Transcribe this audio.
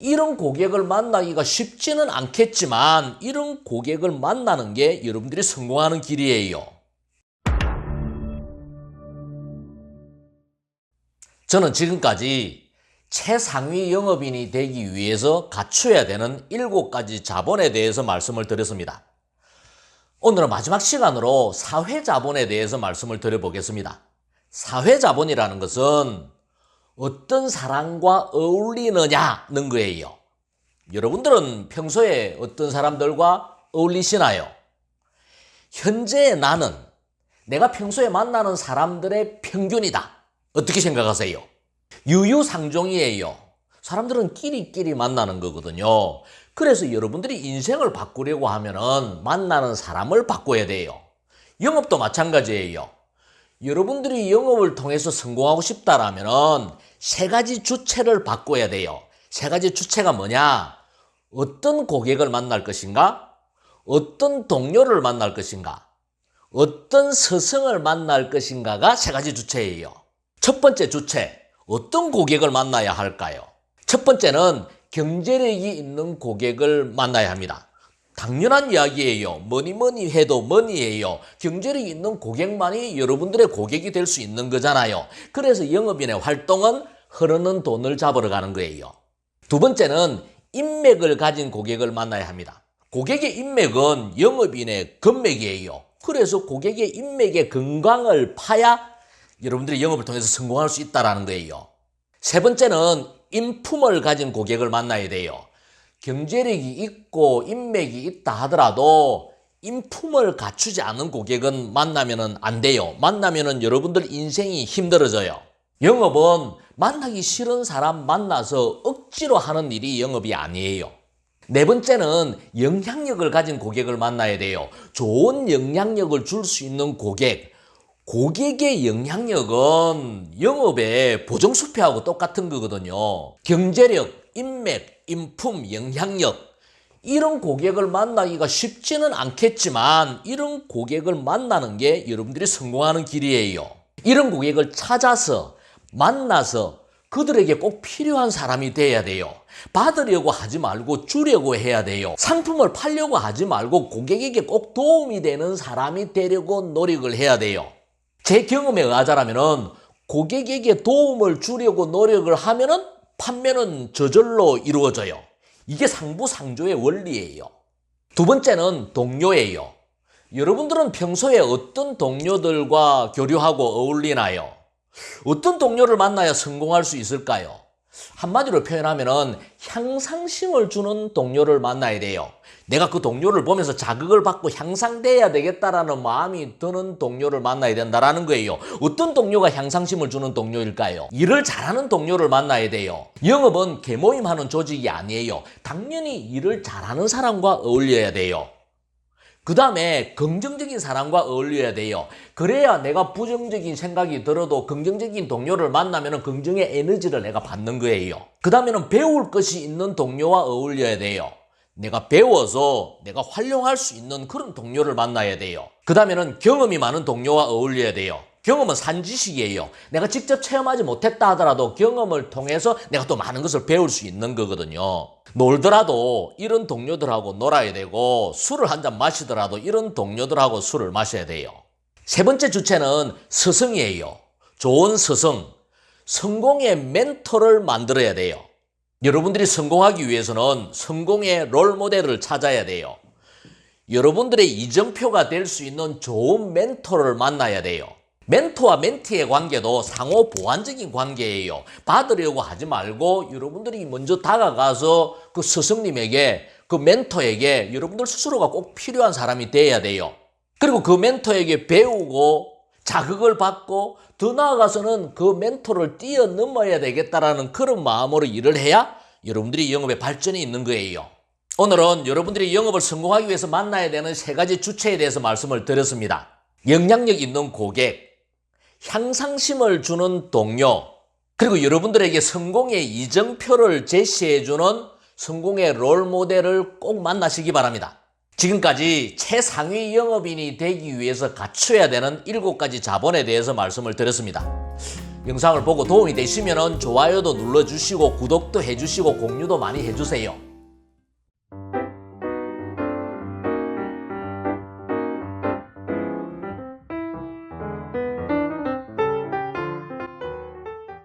이런 고객을 만나기가 쉽지는 않겠지만 이런 고객을 만나는 게 여러분들이 성공하는 길이에요. 저는 지금까지 최상위 영업인이 되기 위해서 갖춰야 되는 일곱 가지 자본에 대해서 말씀을 드렸습니다. 오늘은 마지막 시간으로 사회 자본에 대해서 말씀을 드려보겠습니다. 사회 자본이라는 것은 어떤 사람과 어울리느냐는 거예요. 여러분들은 평소에 어떤 사람들과 어울리시나요? 현재 나는 내가 평소에 만나는 사람들의 평균이다. 어떻게 생각하세요? 유유상종이에요. 사람들은 끼리끼리 만나는 거거든요. 그래서 여러분들이 인생을 바꾸려고 하면은 만나는 사람을 바꿔야 돼요. 영업도 마찬가지예요. 여러분들이 영업을 통해서 성공하고 싶다라면은 세 가지 주체를 바꿔야 돼요. 세 가지 주체가 뭐냐? 어떤 고객을 만날 것인가? 어떤 동료를 만날 것인가? 어떤 스승을 만날 것인가가 세 가지 주체예요. 첫 번째 주체, 어떤 고객을 만나야 할까요? 첫 번째는 경제력이 있는 고객을 만나야 합니다. 당연한 이야기예요. 뭐니 뭐니 해도 뭐니예요. 경제력이 있는 고객만이 여러분들의 고객이 될 수 있는 거잖아요. 그래서 영업인의 활동은 흐르는 돈을 잡으러 가는 거예요. 두 번째는 인맥을 가진 고객을 만나야 합니다. 고객의 인맥은 영업인의 건맥이에요. 그래서 고객의 인맥의 건강을 파야 여러분들이 영업을 통해서 성공할 수 있다라는 거예요. 세 번째는 인품을 가진 고객을 만나야 돼요. 경제력이 있고 인맥이 있다 하더라도 인품을 갖추지 않은 고객은 만나면은 안 돼요. 만나면은 여러분들 인생이 힘들어져요. 영업은 만나기 싫은 사람 만나서 억지로 하는 일이 영업이 아니에요. 네 번째는 영향력을 가진 고객을 만나야 돼요. 좋은 영향력을 줄 수 있는 고객. 고객의 영향력은 영업의 보정수표하고 똑같은 거거든요. 경제력, 인맥, 인품, 영향력. 이런 고객을 만나기가 쉽지는 않겠지만 이런 고객을 만나는 게 여러분들이 성공하는 길이에요. 이런 고객을 찾아서 만나서 그들에게 꼭 필요한 사람이 돼야 돼요. 받으려고 하지 말고 주려고 해야 돼요. 상품을 팔려고 하지 말고 고객에게 꼭 도움이 되는 사람이 되려고 노력을 해야 돼요. 제 경험에 의하자라면은 고객에게 도움을 주려고 노력을 하면은 판매는 저절로 이루어져요. 이게 상부상조의 원리예요. 두 번째는 동료예요. 여러분들은 평소에 어떤 동료들과 교류하고 어울리나요? 어떤 동료를 만나야 성공할 수 있을까요? 한마디로 표현하면은 향상심을 주는 동료를 만나야 돼요. 내가 그 동료를 보면서 자극을 받고 향상돼야 되겠다라는 마음이 드는 동료를 만나야 된다라는 거예요. 어떤 동료가 향상심을 주는 동료일까요? 일을 잘하는 동료를 만나야 돼요. 영업은 개모임하는 조직이 아니에요. 당연히 일을 잘하는 사람과 어울려야 돼요. 그 다음에 긍정적인 사람과 어울려야 돼요. 그래야 내가 부정적인 생각이 들어도 긍정적인 동료를 만나면 긍정의 에너지를 내가 받는 거예요. 그 다음에는 배울 것이 있는 동료와 어울려야 돼요. 내가 배워서 내가 활용할 수 있는 그런 동료를 만나야 돼요. 그 다음에는 경험이 많은 동료와 어울려야 돼요. 경험은 산지식이에요. 내가 직접 체험하지 못했다 하더라도 경험을 통해서 내가 또 많은 것을 배울 수 있는 거거든요. 놀더라도 이런 동료들하고 놀아야 되고 술을 한 잔 마시더라도 이런 동료들하고 술을 마셔야 돼요. 세 번째 주체는 스승이에요. 좋은 스승. 성공의 멘토를 만들어야 돼요. 여러분들이 성공하기 위해서는 성공의 롤 모델을 찾아야 돼요. 여러분들의 이정표가 될 수 있는 좋은 멘토를 만나야 돼요. 멘토와 멘티의 관계도 상호 보완적인 관계예요. 받으려고 하지 말고 여러분들이 먼저 다가가서 그 스승님에게 그 멘토에게 여러분들 스스로가 꼭 필요한 사람이 돼야 돼요. 그리고 그 멘토에게 배우고 자극을 받고 더 나아가서는 그 멘토를 뛰어넘어야 되겠다라는 그런 마음으로 일을 해야 여러분들이 영업에 발전이 있는 거예요. 오늘은 여러분들이 영업을 성공하기 위해서 만나야 되는 세 가지 주체에 대해서 말씀을 드렸습니다. 영향력 있는 고객, 향상심을 주는 동료, 그리고 여러분들에게 성공의 이정표를 제시해주는 성공의 롤 모델을 꼭 만나시기 바랍니다. 지금까지 최상위 영업인이 되기 위해서 갖춰야 되는 일곱 가지 자본에 대해서 말씀을 드렸습니다. 영상을 보고 도움이 되시면 좋아요도 눌러주시고 구독도 해주시고 공유도 많이 해주세요.